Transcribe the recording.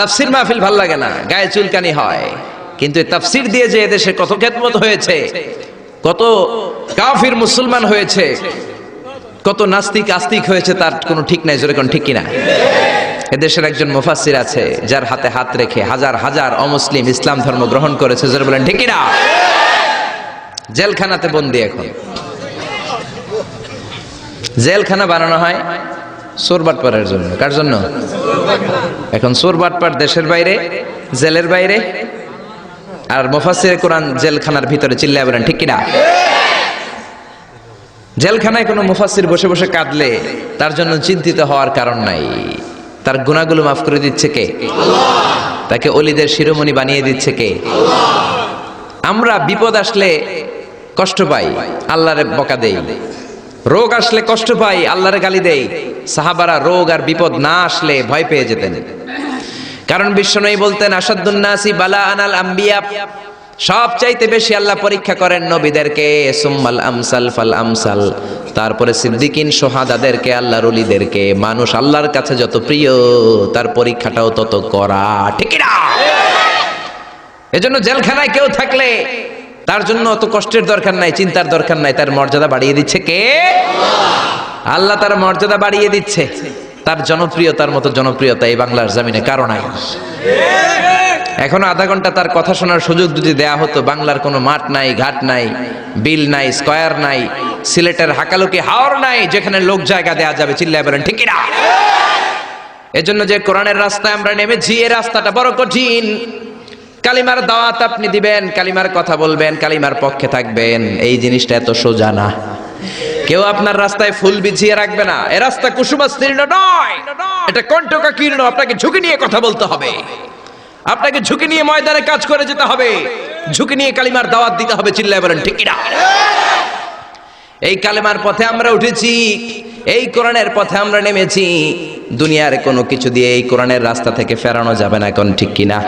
তাফসির মাহফিল ভালো লাগে না, গায়ে চুলকানি হয়। কিন্তু তাফসির দিয়ে যে এদেশে কত খেদমত হয়েছে, কত কাফির মুসলমান হয়েছে, কত নাস্তিক আস্তিক হয়েছে, তার কোনো ঠিক নাই, জোরে কোন ঠিক কিনা? এদেশের একজন মুফাসসির আছে, যার হাতে হাত রেখে হাজার হাজার অমুসলিম ইসলাম ধর্ম গ্রহণ করেছে, জোরে বলেন ঠিক কিনা? জেলখানাতে বন্দি এখন। জেলখানা বানানো হয় সোরবাট সোরবাটপাড়ের জন্য। কার জন্য? এখন সোরবাটপার দেশের বাইরে, জেলের বাইরে, আর মুফাসসিরে কোরআন জেলখানার ভিতরে চিল্লায় বলেন, ঠিক কিনা? জেলখানায় কোনো মুফাসসির বসে বসে কাঁদলে তার জন্য চিন্তিত হওয়ার কারণ নাই। তার গুণাগুলো মাফ করে দিচ্ছে কে? তাকে অলিদের শিরোমণি বানিয়ে দিচ্ছে কে? আমরা বিপদ আসলে কষ্ট পাই, আল্লাহরে বকা দেই। রোগ আসলে কষ্ট পাই, আল্লাহরে গালি দেই। সাহাবারা রোগ আর বিপদ না আসলে ভয় পেয়ে যেতেন। কারণ বিশ্বনয়ী বলতেন আসাদুন্নাসি বালা আনাল আম্বিয়া। সব চাইতে বেশি আল্লাহ পরীক্ষা করেন নবীদেরকে, সুম্মাল আমসাল ফাল আমসাল। তারপরে সিদ্দিকিন সোহাদাদেরকে, আল্লাহর অলিদেরকে মানুষ আল্লাহর কাছে যত প্রিয়, তার পরীক্ষাটাও তত করা। ঠিক না এজন্য জেলখানায় কেউ থাকলে তার জন্য অত কষ্টের দরকার নাই, চিন্তার দরকার নাই, তার মর্যাদা বাড়িয়ে দিচ্ছে কে? আল্লাহ তার মর্যাদা বাড়িয়ে দিচ্ছে। তার জনপ্রিয়তার মতো জনপ্রিয়তা এই বাংলার জামিনে কারণ নাই। এখনও আধা ঘণ্টা তার কথা শোনার সুযোগ যদি দেয়া হতো, বাংলার কোনো মাঠ নাই, ঘাট নাই, বিল নাই, স্কয়ার নাই, সিলেটের হাকালুকি হাওর নাই, যেখানে লোক জায়গা দেয়া যাবে, চিল্লায় বলেন, ঠিক না এজন্য যে কোরআনের রাস্তায় আমরা নেমেছি এই রাস্তাটা বড় কঠিন। কালিমার দাওয়াত আপনি দিবেন, কালিমার কথা বলবেন, কালিমার পক্ষে থাকবেন, এই জিনিসটা এত সোজা না। কেউ আপনার রাস্তায় ফুল বিছিয়ে রাখবে না। এ রাস্তা কুসুমাস্তীর্ণ নয়। এটা কণ্টকা কীর্ণ, আপনাকে ঝুঁকি নিয়ে কথা বলতে হবে। আপনাকে ঝুঁকি নিয়ে ময়দানে কাজ করে যেতে হবে। ঝুঁকি নিয়ে কালিমার দাওয়াত দিতে হবে, চিল্লায় বলেন, ঠিক কিনা? এই কালেমার পথে আমরা উঠেছি, এই কোরআনের পথে আমরা নেমেছি। দুনিয়ার কোনো কিছু দিয়ে এই কোরআনের রাস্তা থেকে ফেরানো যাবে না, এখন ঠিক কিনা?